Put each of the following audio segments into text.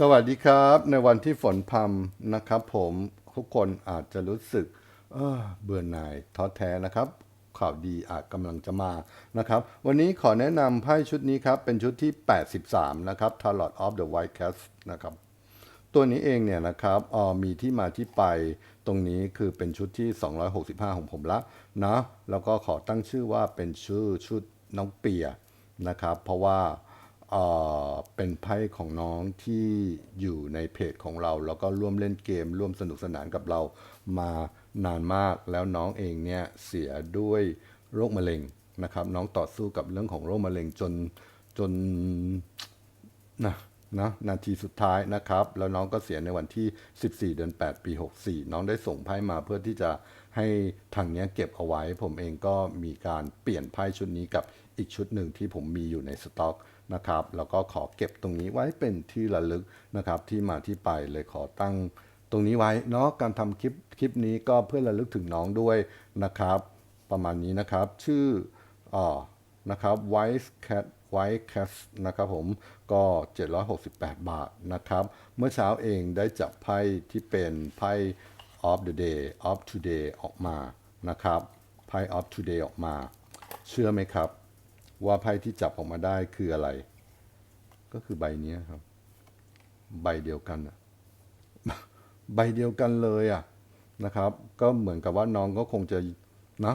สวัสดีครับ ในวันที่ฝนพรำนะครับ ผมทุกคนอาจจะรู้สึกเออเบื่อหน่ายท้อแท้นะครับ ข่าวดีอาจกำลังจะมานะครับ วันนี้ขอแนะนำไพ่ชุดนี้ครับ เป็นชุดที่ 83 นะครับ Tarot of the White Cat นะครับ ตัวนี้เองเนี่ยนะครับออมีที่มาที่ไปตรงนี้คือเป็นชุดที่ 265 ของผมละนะแล้วก็ขอตั้งชื่อว่าเป็นชื่อชุดน้องเปียนะครับ เพราะว่า เป็นไพ่ของน้องที่อยู่ในเพจของเรา แล้วก็ร่วมเล่นเกม ร่วมสนุกสนานกับเรามานานมาก แล้วน้องเองเนี่ยเสียด้วยโรคมะเร็งนะครับ น้องต่อสู้กับเรื่องของโรคมะเร็งจนจนนะนะนาทีสุดท้ายนะครับ แล้วน้องก็เสียในวันที่ 14 เดือน 8 ปี 64 น้องได้ส่งไพ่มาเพื่อที่จะให้ทางเนี้ยเก็บเอาไว้ ผมเองก็มีการเปลี่ยนไพ่ชุดนี้กับอีกชุดหนึ่งที่ผมมีอยู่ในสต็อก นะครับแล้วก็ขอเก็บตรงนี้ไว้เป็นที่ระลึกนะครับที่มาที่ไปเลยขอตั้งตรงนี้ไว้เนาะการทำคลิปคลิปนี้ก็เพื่อระลึกถึงน้องด้วยนะครับ ประมาณนี้นะครับชื่ออ่อนะครับ White Cat White Cat นะครับผมก็ 768 บาทนะครับ เมื่อเช้าเองได้จับไพ่ที่เป็นไพ่ of the day of today ออกมานะครับไพ่ of today ออกมา เชื่อไหมครับ ว่าไพ่ที่จับออกมาได้คืออะไร ก็คือใบนี้ครับ ใบเดียวกันอะใบเดียวกันเลยอะนะครับ ก็เหมือนกับว่าน้องก็คงจะนะ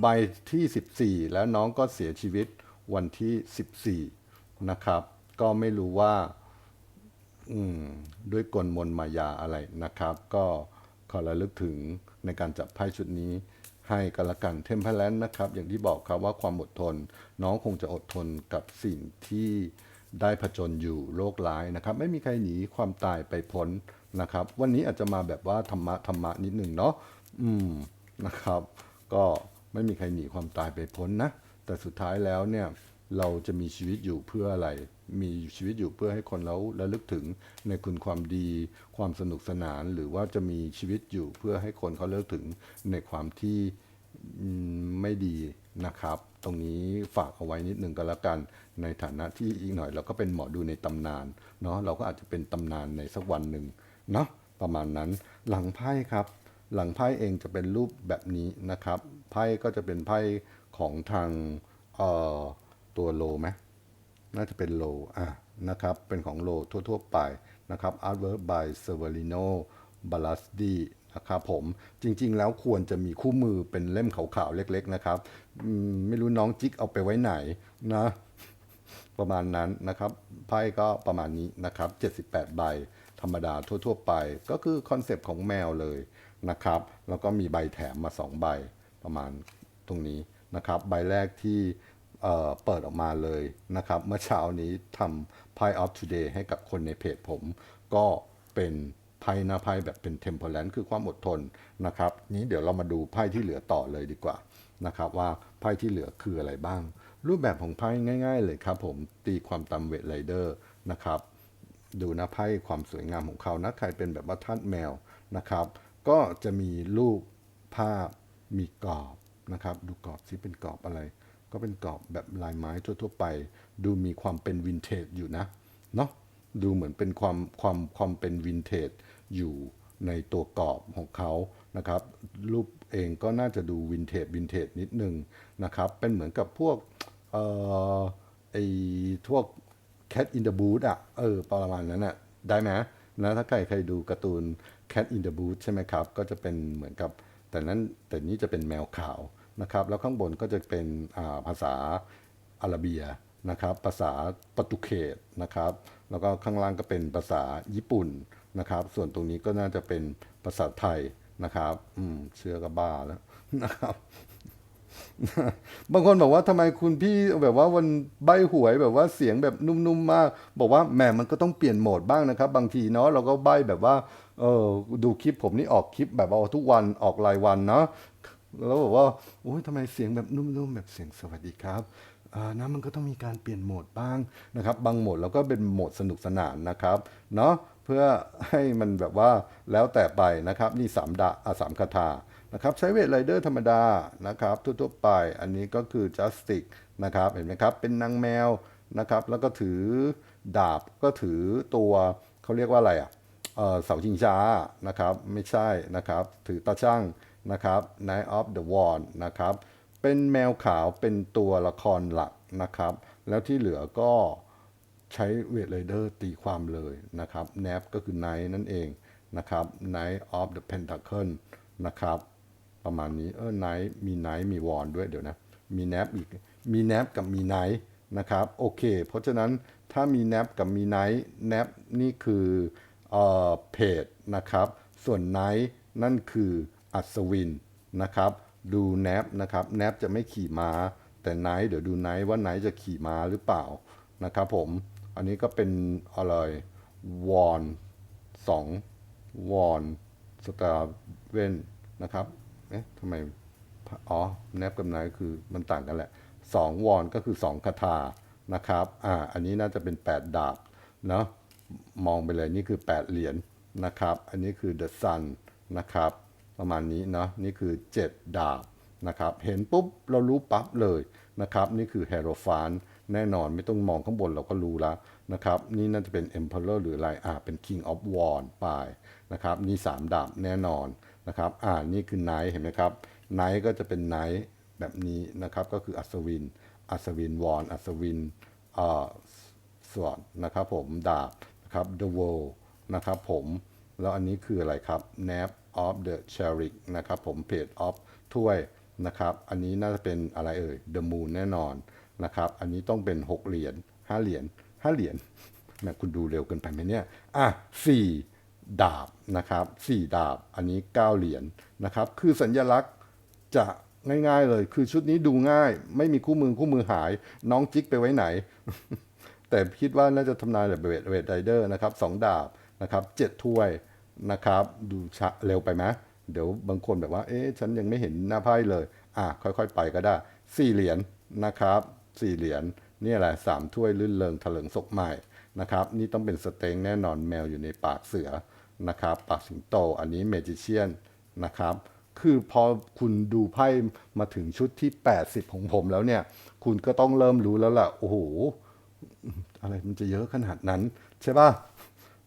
ใบที่ 14 แล้วน้องก็เสียชีวิตวันที่ 14 นะครับ ก็ไม่รู้ว่าอืมด้วยกลมนมายาอะไรนะครับ ก็ขอระลึกถึงในการจับไพ่ชุดนี้ ให้กันละกันเทมเพลนนะครับ อย่างที่บอกครับว่าความอดทน น้องคงจะอดทนกับสิ่งที่ได้ผจญอยู่โรคร้ายนะครับ ไม่มีใครหนีความตายไปพ้นนะครับ วันนี้อาจจะมาแบบว่าธรรมะธรรมะนิดหนึ่งเนาะอืมนะครับ ก็ไม่มีใครหนีความตายไปพ้นนะ แต่สุดท้ายแล้วเนี่ยเราจะมีชีวิตอยู่เพื่ออะไร มีชีวิตอยู่เพื่อให้คนเราระลึกถึงในคุณความดี ความสนุกสนาน หรือว่าจะมีชีวิตอยู่เพื่อให้คนเขาเลิกถึงในความที่ ไม่ดีนะครับ ตรงนี้ฝากเอาไว้นิดหนึ่งก็แล้วกัน ในฐานะที่อีกหน่อยเราก็เป็นหมอดูในตำนานเนาะเราก็อาจจะเป็นตำนานในสักวันหนึ่งเนาะประมาณนั้นหลังไพ่ครับ หลังไพ่เองจะเป็นรูปแบบนี้นะครับ ไพ่ก็จะเป็นไพ่ของทางเอ่อตัวโลไหมน่าจะเป็นโลอะนะครับ เป็นของโลทั่ว ๆ ไปนะครับ Artwork by Severino Balasdi นะครับผมจริงๆ แล้วควรจะมีคู่มือเป็นเล่มขาวๆ เล็กๆ นะครับ ไม่รู้น้องจิ๊กเอาไปไว้ไหนนะ ประมาณนั้นนะครับ ไพ่ก็ประมาณนี้นะครับ 78 ใบ ธรรมดาทั่วๆ ไป ก็คือคอนเซปต์ของแมวเลยนะครับ แล้วก็มีใบแถมมา 2 ใบประมาณตรงนี้นะครับ ใบแรกที่เเปิดออกมาเลยนะครับ เมื่อเช้านี้ทำไพ่ of today ให้กับคนในเพจผม ก็เป็น ไพ่หน้าไพแบบเป็น temperance คือความอดทนนะครับ นี้เดี๋ยวเรามาดูไพ่ที่เหลือต่อเลยดีกว่านะครับ ว่าไพ่ที่เหลือคืออะไรบ้าง รูปแบบของไพ่ง่าย ๆ เลยครับ ผมตีความตามเวทไรเดอร์นะครับ ดูนะไพ่ความสวยงามของเขานะใครเป็นแบบว่าทาสแมวนะครับ ก็จะมีรูปภาพมีกรอบนะครับ ดูกรอบซิเป็นกรอบอะไร ก็เป็นกรอบแบบลายไม้ทั่ว ๆ ไป ดูมีความเป็นวินเทจอยู่นะเนาะดูเหมือนเป็นความความความเป็นวินเทจ อยู่ในตัวกรอบของเขานะครับ รูปเองก็น่าจะดูวินเทจวินเทจนิดนึงนะครับ เป็นเหมือนกับพวกเอ่อไอ้พวก Cat in the Boot อะ เออ ประมาณนั้นอะ ได้ไหมนะ ถ้าใครเคยดูการ์ตูน Cat in the Boot ใช่ไหมครับ ก็จะเป็นเหมือนกับ แต่นั้น แต่นี้จะเป็นแมวขาวนะครับ แล้วข้างบนก็จะเป็นาภาษาอาราเบียนะครับ ภาษาโปรตุเกสนะครับ แล้วก็ข้างล่างก็เป็นภาษาญี่ปุ่น นะครับ ส่วนตรงนี้ก็น่าจะเป็นภาษาไทยนะครับ อืมเชื่อก็บ้าแล้วนะครับ บางคนบอกว่าทำไมคุณพี่แบบว่าวันใบหวยแบบว่าเสียงแบบนุ่มๆมาก บอกว่าแหมมันก็ต้องเปลี่ยนโหมดบ้างนะครับ บางทีเนาะเราก็ใบแบบว่า เออดูคลิปผมนี่ออกคลิปแบบว่าทุกวันออกรายวันเนาะแล้วบอกว่าโอ้ยทำไมเสียงแบบนุ่มๆแบบเสียงสวัสดีครับอ่านะมันก็ต้องมีการเปลี่ยนโหมดบ้างนะครับ บางโหมดเราก็เป็นโหมดสนุกสนานนะครับ เนาะ เพื่อให้มันแบบว่าแล้วแต่ไปนะครับ นี่สามดาสามคาถานะครับใช้เวทไรเดอร์ธรรมดานะครับทั่วๆไปอันนี้ก็คือ Justice นะครับเห็นไหมครับ เป็นนางแมวนะครับ แล้วก็ถือดาบก็ถือตัวเขาเรียกว่าอะไรอะเสาชิงช้านะครับไม่ใช่นะครับ ถือตาช่างนะครับ Night of the Wand นะครับ เป็นแมวขาวเป็นตัวละครหลักนะครับ แล้วที่เหลือก็ ใช้เวทไรเดอร์ตีความเลยนะครับแนบก็คือไนท์นั่นเองนะครับ Knight of the Pentacle นะครับ ประมาณนี้เออไนท์มีไนท์มีวอนด้วยเดี๋ยวนะ มีแนบอีก มีแนบกับมีไนท์นะครับ โอเค เพราะฉะนั้นถ้ามีแนบกับมีไนท์แนบนี่คือเอ่อเพจนะครับ ส่วนไนท์นั่นคืออัศวินนะครับ ดูแนบนะครับแนบจะไม่ขี่ม้า แต่ไนท์เดี๋ยวดูไนท์ว่าไนท์จะขี่ม้าหรือเปล่านะครับผม อันนี้ก็เป็นอะไรวอนสองวอนสตาเวนนะครับ เอ๊ะทำไม อ๋อ แนบกับไนท์คือมันต่างกันแหละสองวอนก็คือสองคาถานะครับ อ่า อันนี้น่าจะเป็น 8 ดาบเนาะ มองไปเลยนี่คือ 8 เหรียญนะครับ อันนี้คือ The Sun นะครับ ประมาณนี้เนาะ นี่คือ 7 ดาบนะครับ เห็นปุ๊บเรารู้ปั๊บเลยนะครับ นี่คือ h e r o p h a n t แน่นอนไม่ต้องมองข้างบนเราก็รู้แล้วนะครับ นี่น่าจะเป็น Emperor หรืออะไรอ่าเป็น King of w a n d ไปนะครับนี่3ดาบแน่นอนนะครับอ่านี่คือ Knight เห็นไหมครับ Knight ก็จะเป็น Knight แบบนี้นะครับก็คืออัศวิน อัศวินวอนอัศวินเอ่อสวดนะครับผมดาบนะครับ The World นะครับผมแล้วอันนี้คืออะไรครับ Nap of the Chariot นะครับผม Page of ถ้วยนะครับ อันนี้น่าจะเป็นอะไรเอ่ย The Moon แน่นอน นะครับ อันนี้ต้องเป็น 6 เหรียญ5เหรียญ5เหรียญแม่คุณดูเร็วเกินไปไหมเนี่ย อะ4ดาบนะครับ4ดาบ อันนี้ 9 เหรียญนะครับ คือสัญลักษณ์จะง่ายๆเลย คือชุดนี้ดูง่าย ไม่มีคู่มือคู่มือหาย น้องจิ๊กไปไว้ไหน แต่คิดว่าน่าจะทำนายแบบเวทเวทไรเดอร์นะครับสองดาบนะครับเจ็ดถ้วยนะครับ ดูชะเร็วไปไหมเดี๋ยวบางคนแบบว่า เอ๊ะ ฉันยังไม่เห็นหน้าไพ่เลย อะ ค่อยๆ ไปก็ได้ สี่เหรียญนะครับ สี่เหรียญนี่แหละสามถ้วยลื่นเริงถลิงศกใหม่นะครับนี่ต้องเป็นสเต็งแน่นอนแมวอยู่ในปากเสือนะครับปากสิงโตอันนี้เมจิเชียนนะครับคือพอคุณดูไพ่มาถึงชุดที่ 80 ของผมแล้วเนี่ย คุณก็ต้องเริ่มรู้แล้วล่ะ โอ้โห อะไรมันจะเยอะขนาดนั้น ใช่ป่ะ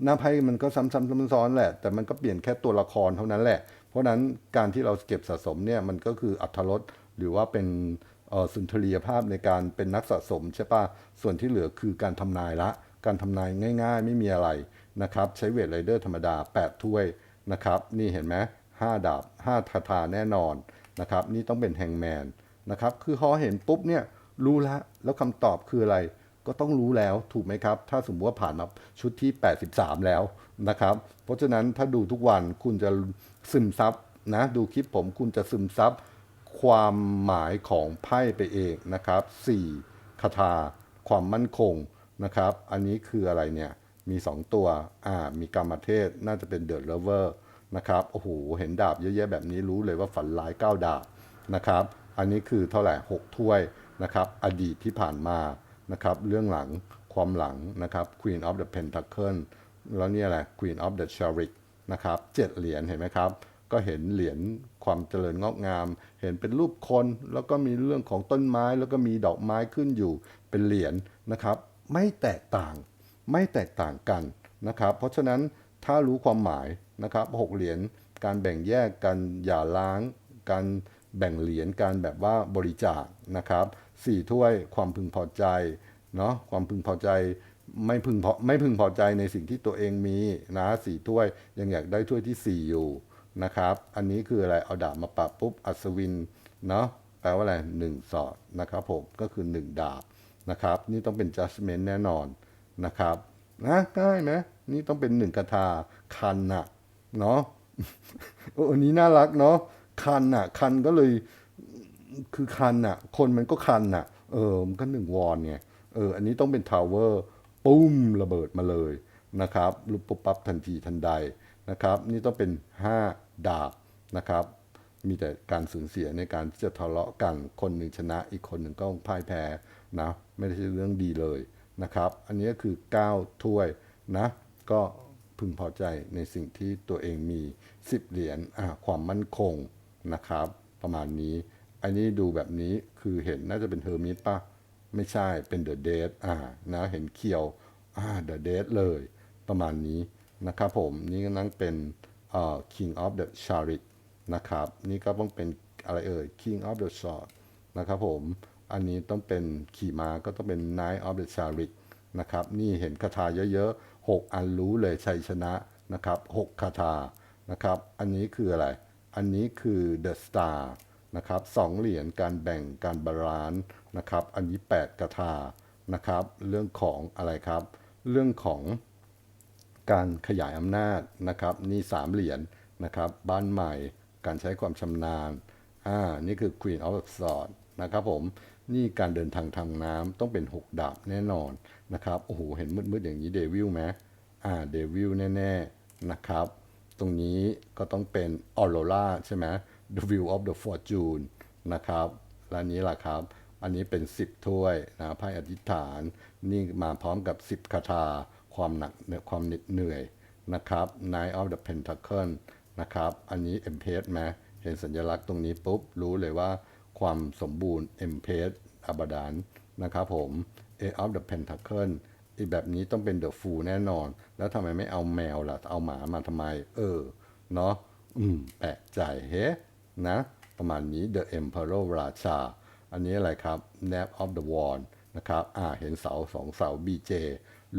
หน้าไพ่มันก็ซ้ำๆซ้อนๆแหละ แต่มันก็เปลี่ยนแค่ตัวละครเท่านั้นแหละ เพราะนั้นการที่เราเก็บสะสมเนี่ย มันก็คืออัธรสหรือว่าเป็น สุนทรียภาพในการเป็นนักสะสมใช่ปะส่วนที่เหลือคือการทำนายละ การทำนายง่ายๆ ไม่มีอะไรนะครับ ใช้เวทไรเดอร์ธรรมดา 8 ถ้วยนะครับ นี่เห็นไหมห้าดาบห้าทาทาแน่นอนนะครับ นี่ต้องเป็นแฮงแมนนะครับ คือพอเห็นปุ๊บเนี่ยรู้แล้วแล้วคำตอบคืออะไรก็ต้องรู้แล้วถูกไหมครับ ถ้าสมมติว่าผ่านมาชุดที่ 83 แล้วนะครับ เพราะฉะนั้นถ้าดูทุกวันคุณจะซึมซับนะ ดูคลิปผมคุณจะซึมซับ ความหมายของไพ่ไปเองนะครับ 4 คาถาความมั่นคงนะครับ อันนี้คืออะไรเนี่ย มี 2 ตัว อ่า มีกรรมเทศ น่าจะเป็นเดอะเลเวอร์นะครับ โอ้โห เห็นดาบเยอะแยะแบบนี้รู้เลยว่าฝันร้าย 9 ดาบนะครับ อันนี้คือเท่าไหร่ 6 ถ้วยนะครับ อดีตที่ผ่านมานะครับ เรื่องหลัง ความหลังนะครับ Queen of the Pentacle แล้วนี่ยแหละ Queen of the Chariot นะครับเจ็ดเหรียญเห็นไหมครับ ก็เห็นเหรียญความเจริญงอกงาม เห็นเป็นรูปคน แล้วก็มีเรื่องของต้นไม้แล้วก็มีดอกไม้ขึ้นอยู่เป็นเหรียญนะครับ ไม่แตกต่างไม่แตกต่างกันนะครับ เพราะฉะนั้นถ้ารู้ความหมายนะครับหกเหรียญการแบ่งแยกกันอย่าล้าง การแบ่งเหรียญการแบบว่าบริจาคนะครับสี่ถ้วยความพึงพอใจเนาะความพึงพอใจไม่พึงพอไม่พึงพอใจในสิ่งที่ตัวเองมีนะสี่ถ้วยยังอยากได้ถ้วยที่สี่อยู่ นะครับ อันนี้คืออะไร เอาดาบมาปรับปุ๊บ อัศวิน เนาะ แปลว่าอะไรหนึ่งสอดนะครับผม ก็คือหนึ่งดาบนะครับ นี่ต้องเป็น judgment แน่นอนนะครับ นะง่ายไหมนี่ต้องเป็นหนึ่งคาถาคันนะเนาะโอ้อันนี้น่ารักเนาะ คันนะคันก็เลย คือคันนะคนมันก็คันนะเออ มันก็หนึ่งวอนไง เออ อันนี้ต้องเป็นทาวเวอร์ ปุ้มระเบิดมาเลยนะครับรูปปุ๊บปั๊บทันทีทันใดนะครับ นี่ต้องเป็น 5 ดาบนะครับ มีแต่การสูญเสียในการที่จะทะเลาะกันคนหนึ่งชนะอีกคนหนึ่งก็พ่ายแพ้นะไม่ได้ใช่เรื่องดีเลยนะครับ อันนี้ก็คือ 9 ถ้วยนะ ก็พึงพอใจในสิ่งที่ตัวเองมี 10 เหรียญความมั่นคงนะครับ ประมาณนี้ อันนี้ดูแบบนี้คือเห็นน่าจะเป็นเฮอร์มิตป่ะ ไม่ใช่เป็น the dead อ่านะเห็นเคียวอ่า the dead เลย ประมาณนี้นะครับผมนี่ก็นั่งเป็น king of the chariot นะครับ นี่ก็ต้องเป็นอะไรเอ่ย king of the sword นะครับผม อันนี้ต้องเป็นขี่ม้าก็ต้องเป็น knight of the chariot นะครับ นี่เห็นคาถาเยอะๆ 6 อันรู้เลยชัยชนะนะครับ6คาถานะครับ อันนี้คืออะไร อันนี้คือ the star นะครับสองเหรียญการแบ่งการบาลานซ์นะครับ อันนี้ 8 กระทานะครับ เรื่องของอะไรครับ เรื่องของ การขยายอำนาจนะครับนี่สามเหรียญนะครับบ้านใหม่ การใช้ความชำนาญอ่านี่คือ Queen of Swords นะครับผมนี่การเดินทางทางน้ำต้องเป็น 6 ดาบแน่นอนนะครับโอ้โหเห็นมืดๆอย่างนี้เดวิลไหมอ่าเดวิลแน่ๆนะครับ ตรงนี้ก็ต้องเป็นออโรราใช่ไหม The View of the Fortune นะครับและนี้ล่ะครับ อันนี้เป็น 10 ถ้วยนะไพ่อธิษฐาน นี่มาพร้อมกับ 10 คาถา ความหนักความเหน็ดเหนื่อยนะครับ Nine of the Pentacle นะครับ อันนี้ e m p a c e ไหมเห็นสัญลักษณ์ตรงนี้ปุ๊บ รู้เลยว่าความสมบูรณ์ e m p a c e อบดานนะครับผม Eight of the Pentacle อีกแบบนี้ต้องเป็น The Fool แน่นอน แล้วทำไมไม่เอาแมวล่ะ เอาหมามาทำไม เออ เนาะอืม แปลกใจเฮ้นะ ประมาณนี้ The Emperor ราชา อันนี้อะไรครับ Nap of the Wand นะครับ อ่า เห็นเสาสองเสา BJ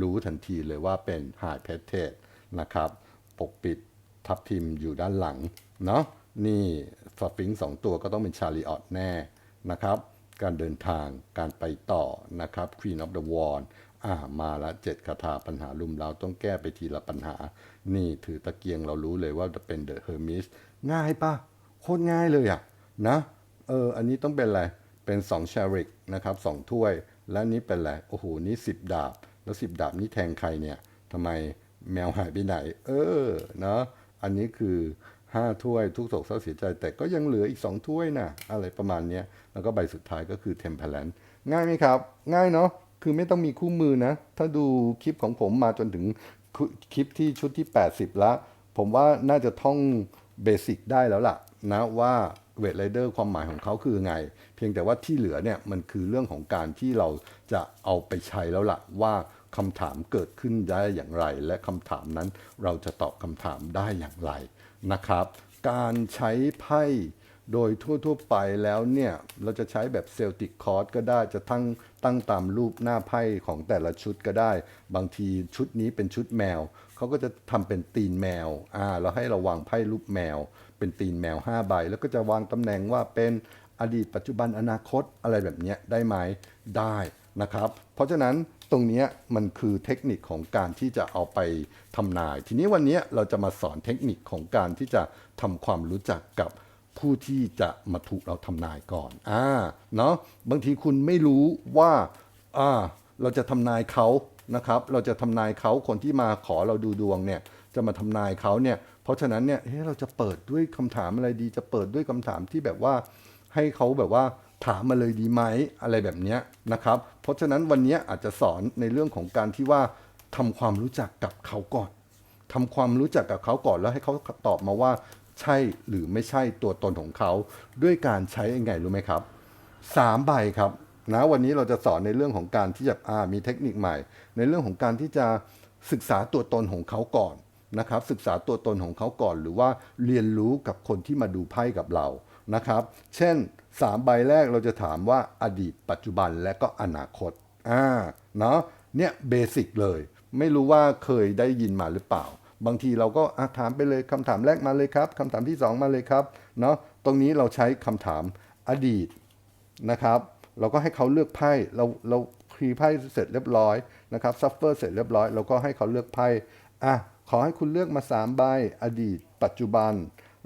รู้ทันทีเลยว่าเป็น High p e t e d นะครับ ปกปิดทับทิมอยู่ด้านหลังเนาะนี่ฟฟิงสองตัวก็ต้องเป็นชาลีออตแน่นะครับ การเดินทางการไปต่อนะครับ Queen of the Wand อ่ามาละเจ็ดคาถาปัญหาลุมเราต้องแก้ไปทีละปัญหา นี่ถือตะเกียงเรารู้เลยว่าจะเป็น The Hermes ง่ายปะโคตรง่ายเลยอะนะเอออันนี้ต้องเป็นอะไร เป็น2 c h a r i c นะครับ2ถ้วย และนี้เป็นอะไร โอ้โห นี่ 10 ดาบ แล้ว10ดาบนี่แทงใครเนี่ยทำไมแมวหายไปไหน เออเนาะอันนี้คือ 5 ถ้วยทุกโศกเศร้าเสียใจ แต่ก็ยังเหลืออีก 2 ถ้วยนะอะไรประมาณนี้แล้วก็ใบสุดท้ายก็คือ Temperance ง่ายไหมครับ ง่ายเนาะคือไม่ต้องมีคู่มือนะ ถ้าดูคลิปของผมมาจนถึงคลิปที่ชุดที่ 80แล้วผมว่าน่าจะท่องเบสิกได้แล้วล่ะ นะว่าเวทไรเดอร์ความหมายของเขาคือไง เพียงแต่ว่าที่เหลือเนี่ยมันคือเรื่องของการที่เราจะเอาไปใช้แล้วล่ะว่า คำถามเกิดขึ้นได้อย่างไร และคำถามนั้นเราจะตอบคำถามได้อย่างไรนะครับ การใช้ไพ่โดยทั่วๆไปแล้วเนี่ย เราจะใช้แบบเซลติกคอร์สก็ได้จะตั้งตั้งตามรูปหน้าไพ่ของแต่ละชุดก็ได้ บางทีชุดนี้เป็นชุดแมว เขาก็จะทำเป็นตีนแมวอ่าเราให้เราวางไพ่รูปแมว เป็นตีนแมว5ใบแล้วก็จะวางตำแหน่งว่าเป็นอดีตปัจจุบันอนาคตอะไรแบบนี้ได้ไหมได้นะครับ เพราะฉะนั้น ตรงนี้มันคือเทคนิคของการที่จะเอาไปทำนาย ทีนี้วันนี้เราจะมาสอนเทคนิคของการที่จะทำความรู้จักกับผู้ที่จะมาถูกเราทำนายก่อนอ่าเนาะบางทีคุณไม่รู้ว่าอ่าเราจะทำนายเขานะครับ เราจะทำนายเขาคนที่มาขอเราดูดวงเนี่ยจะมาทำนายเขาเนี่ย เพราะฉะนั้นเนี่ยเฮ้เราจะเปิดด้วยคำถามอะไรดี จะเปิดด้วยคำถามที่แบบว่าให้เขาแบบว่า ถามมาเลยดีไหมอะไรแบบนี้นะครับ เพราะฉะนั้นวันนี้อาจจะสอนในเรื่องของการที่ว่าทำความรู้จักกับเขาก่อน ทำความรู้จักกับเขาก่อนแล้วให้เขาตอบมาว่า ใช่หรือไม่ใช่ตัวตนของเขา ด้วยการใช้ยังไงรู้ไหมครับสามใบครับนะวันนี้เราจะสอนในเรื่องของการที่จะามีเทคนิคใหม่ ในเรื่องของการที่จะศึกษาตัวตนของเขาก่อนนะครับ ศึกษาตัวตนของเขาก่อน หรือว่าเรียนรู้กับคนที่มาดูไพ่กับเรานะครับ เช่น 3 ใบแรกเราจะถามว่าอดีตปัจจุบันและก็อนาคตอ่าเนาะเนี่ยเบสิกเลย ไม่รู้ว่าเคยได้ยินมาหรือเปล่า บางทีเราก็ถามไปเลยคำถามแรกมาเลยครับคำถามที่ 2 มาเลยครับเนาะตรงนี้เราใช้คำถามอดีตนะครับ เราก็ให้เขาเลือกไพ่เราเราคลีไพ่เสร็จเรียบร้อยนะครับซัฟเฟอร์เสร็จเรียบร้อยเราก็ให้เขาเลือกไพ่อะขอให้คุณเลือกมา3ใบอดีต ปัจจุบัน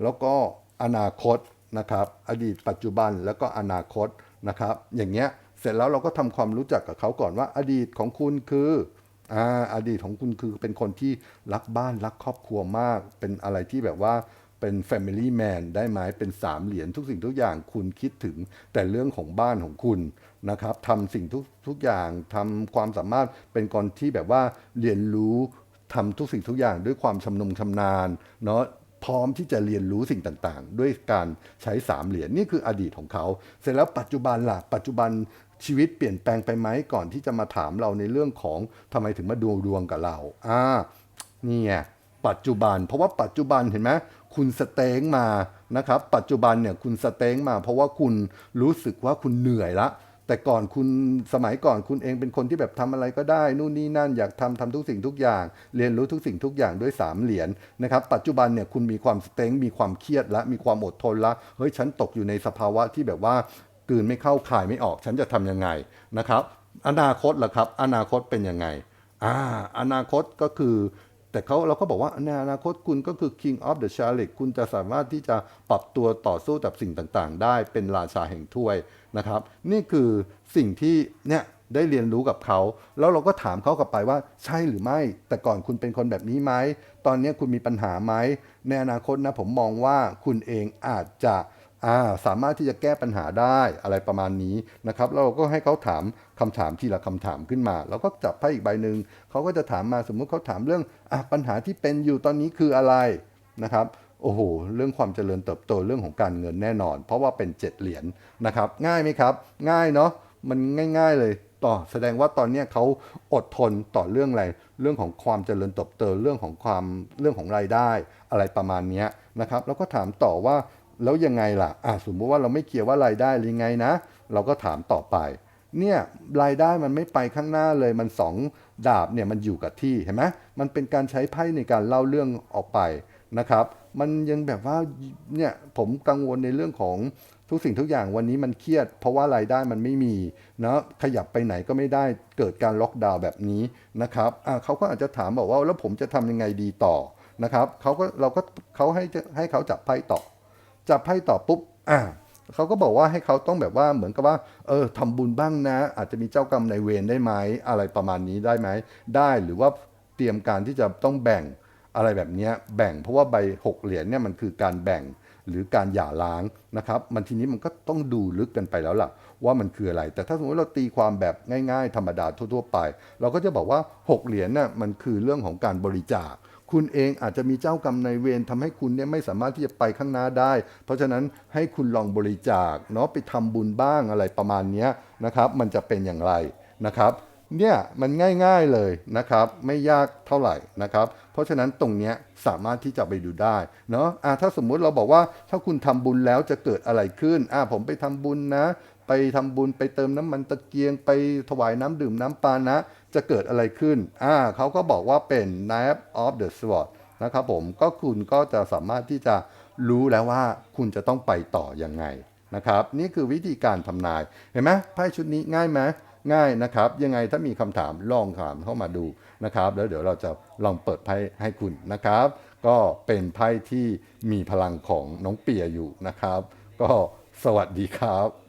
แล้วก็อนาคต นะครับ อดีตปัจจุบันแล้วก็อนาคตนะครับ อย่างเงี้ยเสร็จแล้วเราก็ทำความรู้จักกับเขาก่อนว่า อดีตของคุณคืออ่าอดีตของคุณคือเป็นคนที่รักบ้านรักครอบครัวมาก เป็นอะไรที่แบบว่าเป็น Family Man ได้ไหมเป็นสามเหรียญทุกสิ่งทุกอย่างคุณคิดถึงแต่เรื่องของบ้านของคุณนะครับทำสิ่งทุกทุกอย่างทำความสามารถเป็นคนที่แบบว่าเรียนรู้ทำทุกสิ่งทุกอย่างด้วยความชำนงชำนาญเนาะ พร้อมที่จะเรียนรู้สิ่งต่างๆ ด้วยการใช้สามเหรียญนี่คืออดีตของเขา เสร็จแล้วปัจจุบันล่ะปัจจุบันชีวิตเปลี่ยนแปลงไปไหมก่อนที่จะมาถามเราในเรื่องของทำไมถึงมาดูดวงกับเราอ่านี่ไงปัจจุบัน เพราะว่าปัจจุบันเห็นไหมคุณสเต็งมานะครับ ปัจจุบันเนี่ยคุณสเต็งมา เพราะว่าคุณรู้สึกว่าคุณเหนื่อยละ แต่ก่อนคุณสมัยก่อนคุณเองเป็นคนที่แบบทำอะไรก็ได้ นู่นนี่นั่นอยากทำทำทุกสิ่งทุกอย่าง เรียนรู้ทุกสิ่งทุกอย่างด้วยสามเหรียญนะครับปัจจุบันเนี่ยคุณมีความสเต็งมีความเครียดและมีความอดทนละเฮ้ยฉันตกอยู่ในสภาวะที่แบบว่ากืนไม่เข้าคายไม่ออกฉันจะทำยังไงนะครับ อนาคตล่ะครับ อนาคตเป็นยังไงอ่าอนาคตก็คือ แต่เขาเราก็บอกว่าในอนาคตคุณก็คือ king of the chariot คุณจะสามารถที่จะปรับตัวต่อสู้กับสิ่งต่างๆ ได้เป็นราชาแห่งถ้วยนะครับ นี่คือสิ่งที่เนี่ยได้เรียนรู้กับเขา แล้วเราก็ถามเขากลับไปว่าใช่หรือไม่ แต่ก่อนคุณเป็นคนแบบนี้ไหม ตอนนี้คุณมีปัญหาไหมในอนาคตนะผมมองว่าคุณเองอาจจะ อ่าสามารถที่จะแก้ปัญหาได้อะไรประมาณนี้นะครับแล้วเราก็ให้เขาถามคำถามทีละคำถามขึ้นมา แล้วก็จับไพ่อีกใบหนึ่งเขาก็จะถามมาสมมุติเขาถามเรื่องอะปัญหาที่เป็นอยู่ตอนนี้คืออะไรนะครับโอ้โห เรื่องความเจริญเติบโตเรื่องของการเงินแน่นอน เพราะว่าเป็นเจ็ดเหรียญนะครับ ง่ายไหมครับ ง่ายเนาะมันง่าย ๆ เลยต่อแสดงว่าตอนนี้เขาอดทนต่อเรื่องอะไร เรื่องของความเจริญเติบโตเรื่องของความเรื่องของรายได้ อะไรประมาณนี้นะครับ แล้วก็ถามต่อว่า แล้วยังไงล่ะอะสมมติว่าเราไม่เคลียร์ว่ารายได้หรือไงนะ เราก็ถามต่อไป เนี่ยรายได้มันไม่ไปข้างหน้าเลยมันสองดาบเนี่ยมันอยู่กับที่เห็นไหมมันเป็นการใช้ไพ่ในการเล่าเรื่องออกไปนะครับ มันยังแบบว่าเนี่ยผมกังวลในเรื่องของทุกสิ่งทุกอย่างวันนี้มันเครียด เพราะว่ารายได้มันไม่มีเนาะขยับไปไหนก็ไม่ได้เกิดการล็อกดาวน์แบบนี้นะครับอะเขาก็อาจจะถามบอกว่าแล้วผมจะทำยังไงดีต่อนะครับเขาก็เราก็เขาให้ให้เขาจับไพ่ต่อ จับไพ่ต่อปุ๊บอ่าเขาก็บอกว่าให้เขาต้องแบบว่าเหมือนกับว่า เออทำบุญบ้างนะ อาจจะมีเจ้ากรรมนายเวรได้ไหมอะไรประมาณนี้ได้ไหมได้หรือว่าเตรียมการที่จะต้องแบ่งอะไรแบบนี้แบ่งเพราะว่าใบหกเหรียญเนี่ยมันคือการแบ่งหรือการหย่าร้างนะครับ มันทีนี้มันก็ต้องดูลึกกันไปแล้วล่ะ ว่ามันคืออะไร แต่ถ้าสมมติเราตีความแบบง่าย ๆ ธรรมดาทั่ว ๆ ไป เราก็จะบอกว่าหกเหรียญน่ะมันคือเรื่องของการบริจาค คุณเองอาจจะมีเจ้ากรรมในเวรทำให้คุณเนี่ยไม่สามารถที่จะไปข้างหน้าได้ เพราะฉะนั้นให้คุณลองบริจาคเนาะไปทำบุญบ้างอะไรประมาณนี้นะครับ มันจะเป็นอย่างไรนะครับเนี่ยมันง่ายๆเลยนะครับ ไม่ยากเท่าไหร่นะครับ เพราะฉะนั้นตรงเนี้ยสามารถที่จะไปดูได้เนาะอะถ้าสมมุติเราบอกว่าถ้าคุณทำบุญแล้วจะเกิดอะไรขึ้นอะผมไปทำบุญนะ ไปทำบุญไปเติมน้ำมันตะเกียง ไปถวายน้ำดื่มน้ำปานะ จะเกิดอะไรขึ้น อ่าเขาก็บอกว่าเป็น Knight of the Sword นะครับผม ก็คุณก็จะสามารถที่จะรู้แล้วว่าคุณจะต้องไปต่อยังไงนะครับ นี่คือวิธีการทำนาย เห็นไหมไพ่ชุดนี้ง่ายไหมง่ายนะครับ ยังไงถ้ามีคำถามลองถามเข้ามาดูนะครับ แล้วเดี๋ยวเราจะลองเปิดไพ่ให้คุณนะครับ ก็เป็นไพ่ที่มีพลังของน้องเปียอยู่นะครับ ก็สวัสดีครับ